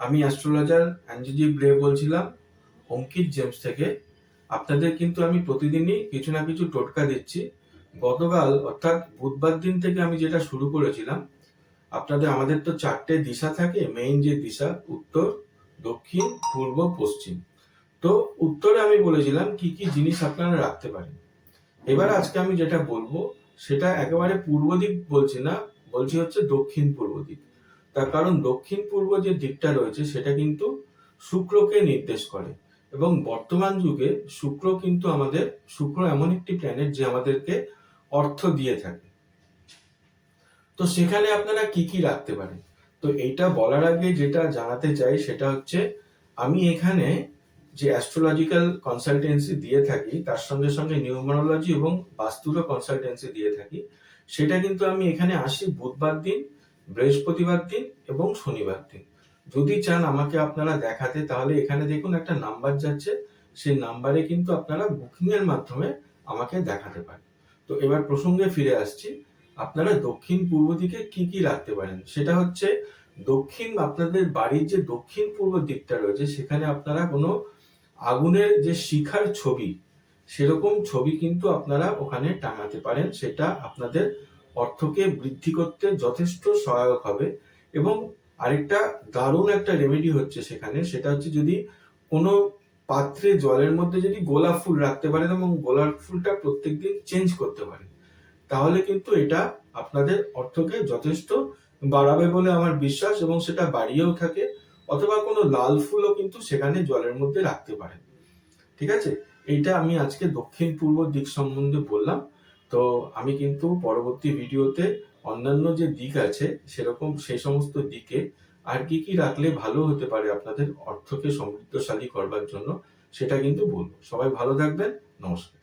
আমি অ্যাস্ট্রোলজার অ্যাঞ্জুজি ব্রে বলছিলাম, অঙ্কিত জেমস থেকে। আপনাদের কিন্তু আমি প্রতিদিনই কিছু না কিছু টোটকা দিচ্ছি। গতকাল, অর্থাৎ বুধবার দিন থেকে আমি যেটা শুরু করেছিলাম, আপনাদের, আমাদের তো চারটে দিশা থাকে মেইন যে দিশা, উত্তর, দক্ষিণ, পূর্ব, পশ্চিম। তো উত্তরে আমি বলেছিলাম কি কি জিনিস আপনারা রাখতে পারেন। এবার আজকে আমি যেটা বলব, সেটা একেবারে পূর্ব দিক বলছি না, বলছি হচ্ছে দক্ষিণ পূর্ব দিক। তার কারণ দক্ষিণ পূর্ব যে দিকটা রয়েছে সেটা কিন্তু শুক্রকে নির্দেশ করে। এবং বর্তমান যুগে শুক্র কিন্তু আমাদের, শুক্র এমন একটি প্ল্যানেট যে আমাদেরকে অর্থ দিয়ে থাকে। তো সেখানে আপনারা কি কি রাখতে পারেন? তো এইটা বলার আগে যেটা জানাতে চাই সেটা হচ্ছে, আমি এখানে যে অ্যাস্ট্রোলজিক্যাল কনসালটেন্সি দিয়ে থাকি, তার সঙ্গে সঙ্গে নিউমারোলজি এবং বাস্তুরও কনসালটেন্সি দিয়ে থাকি, সেটা কিন্তু আমি এখানে আসি বুধবার দিন। বৃহস্পতিবার দিন এবং শনিবার দিন। যদি চান আমাকে আপনারা দেখাতে, তাহলে এখানে দেখুন একটা নাম্বার যাচ্ছে। সেই নাম্বারে কিন্তু আপনারা বুকিং এর মাধ্যমে আমাকে দেখাতে পারেন। তো এবার প্রসঙ্গে ফিরে আসছি। আপনারা দক্ষিণ পূর্ব দিকে কি কি রাখতে পারেন? সেটা হচ্ছে দক্ষিণ, আপনাদের বাড়ির যে দক্ষিণ পূর্ব দিকটা রয়েছে, সেখানে আপনারা কোনো আগুনের যে শিখার ছবি, সেরকম ছবি কিন্তু আপনারা ওখানে টাঙাতে পারেন। সেটা আপনাদের অর্থকে বৃদ্ধি করতে যথেষ্ট সহায়ক হবে এবং আরেকটা দারুণ একটা রেমেডি হচ্ছে সেখানে, সেটা হচ্ছে যদি কোনো পাত্রে জলের মধ্যে যদি গোলাপ ফুল রাখতে পারেন এবং গোলাপ ফুলটা প্রত্যেকদিন চেঞ্জ করতে পারেন, তাহলে কিন্তু এটা আপনাদের অর্থকে যথেষ্ট বাড়াবে বলে আমার বিশ্বাস এবং সেটা বাড়িয়েও থাকে অথবা কোনো লাল ফুলও কিন্তু সেখানে জলের মধ্যে রাখতে পারেন। ঠিক আছে? এইটা আমি আজকে দক্ষিণ পূর্ব দিক সম্বন্ধে বললাম। তো আমি কিন্তু পরবর্তী ভিডিওতে অন্যান্য যে দিক আছে, সেরকম সেই সমস্ত দিকে আর কি কি রাখলে ভালো হতে পারে আপনাদের অর্থকে সমৃদ্ধশালী করবার জন্য, সেটা কিন্তু বলব। সবাই ভালো থাকবেন, নমস্কার।